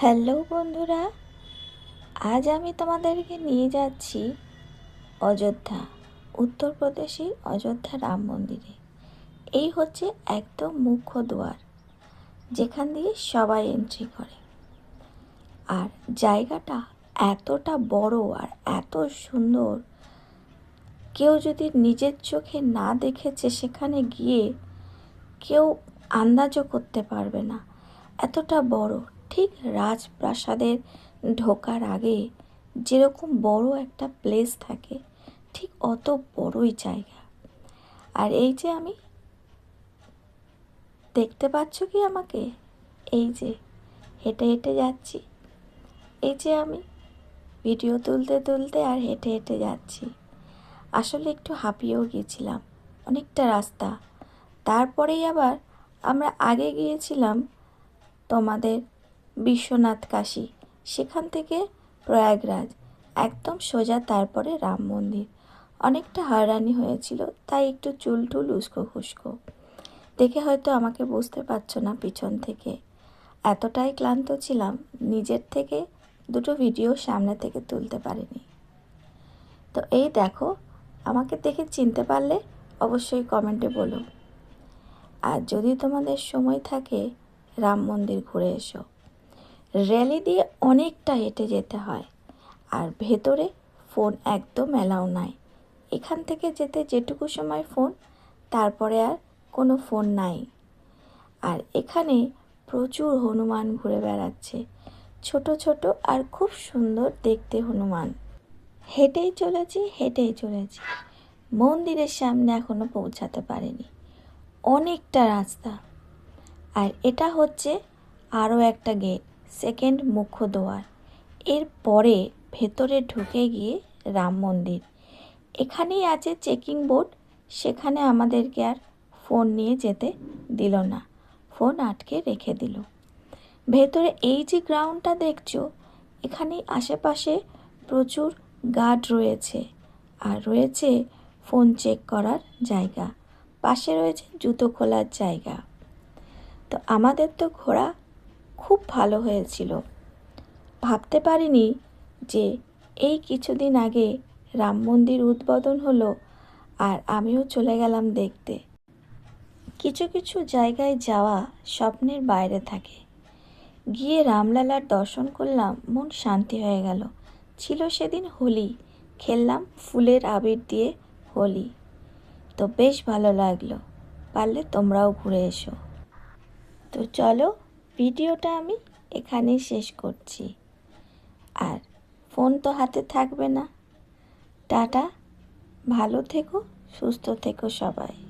Hello বন্ধুরা, আজ আমি তোমাদেরকে নিয়ে যাচ্ছি অযোধ্যা উত্তরপ্রদেশের অযোধ্যা রাম মন্দিরে। এই হচ্ছে একদম মুখ্য দুয়ার, যেখান দিয়ে সবাই এন্ট্রি করে। আর জায়গাটা এতটা বড় আর এত সুন্দর, কেউ যদি নিজের চোখে না দেখেছে সেখানে গিয়ে কেউ আন্দাজও করতে পারবে না। এতটা বড় ঠিক রাজপ্রাসাদের ঢোকার আগে যেরকম বড় একটা প্লেস থাকে, ঠিক অত বড়ই জায়গা। আর এই যে আমি, দেখতে পাচ্ছ কি আমাকে? এই যে, হেঁটে হেঁটে যাচ্ছি। এই যে আমি ভিডিও তুলতে তুলতে আর হেঁটে হেঁটে যাচ্ছি। আসলে একটু হাঁপিয়েও গিয়েছিলাম, অনেকটা রাস্তা। তারপরেই আবার আমরা আগে গিয়েছিলাম তোমাদের বিশ্বনাথ কাশী। সেখান থেকে প্রয়াগরাজ। একদম সোজা তারপরে রাম মন্দির। অনেকটা হয়রানি হয়েছিল, তাই একটু চুল টুল উস্কো খুস্কো দেখে হয়তো আমাকে বুঝতে পারছ না পিছন থেকে। এতটাই ক্লান্ত ছিলাম, নিজের থেকে দুটো ভিডিও সামনে থেকে তুলতে পারিনি। তো এই দেখো, আমাকে দেখে চিনতে পারলে অবশ্যই কমেন্টে বলো। আর যদি তোমাদের সময় থাকে, রাম মন্দির ঘুরে এসো। র্যালি দিয়ে অনেকটা হেঁটে যেতে হয়। আর ভেতরে ফোন একদম অ্যালাউ নাই। এখান থেকে যেতে যেটুকু সময় ফোন, তারপরে আর কোনো ফোন নাই। আর এখানে প্রচুর হনুমান ঘুরে বেড়াচ্ছে। ছোট ছোট আর খুব সুন্দর দেখতে হনুমান। হেঁটেই চলেছি হেঁটেই চলেছি। মন্দিরের সামনে এখনও পৌঁছাতে পারিনি। অনেকটা রাস্তা। আর এটা হচ্ছে আরও একটা গেট সেকেন্ড মুখ্য দোয়ার। এর পরে ভেতরে ঢুকে গিয়ে রাম মন্দির। এখানেই আছে চেকিং বোর্ড, সেখানে আমাদেরকে আর ফোন নিয়ে যেতে দিল না। ফোন আটকে রেখে দিল। ভেতরে এই যে গ্রাউন্ডটা দেখছ এখানে আশেপাশে প্রচুর গার্ড রয়েছে। আর রয়েছে ফোন চেক করার জায়গা। পাশে রয়েছে জুতো খোলার জায়গা। তো আমাদের তো ঘোরা খুব ভালো হয়েছিল। ভাবতে পারিনি যে এই কিছুদিন আগে রাম মন্দির উদ্বোধন হলো আর আমিও চলে গেলাম দেখতে। কিছু কিছু জায়গায় যাওয়া স্বপ্নের বাইরে থাকে। গিয়ে রামলালার দর্শন করলাম, মন শান্তি হয়ে গেল। ছিল সেদিন হোলি, খেললাম ফুলের আবির দিয়ে হোলি। তো বেশ ভালো লাগল, পারলে তোমরাও ঘুরে এসো। তো চলো ভিডিওটা আমি এখানেই শেষ করছি। আর ফোন তো হাতে থাকবে না। টাটা, ভালো থেকো, সুস্থ থেকো সবাই।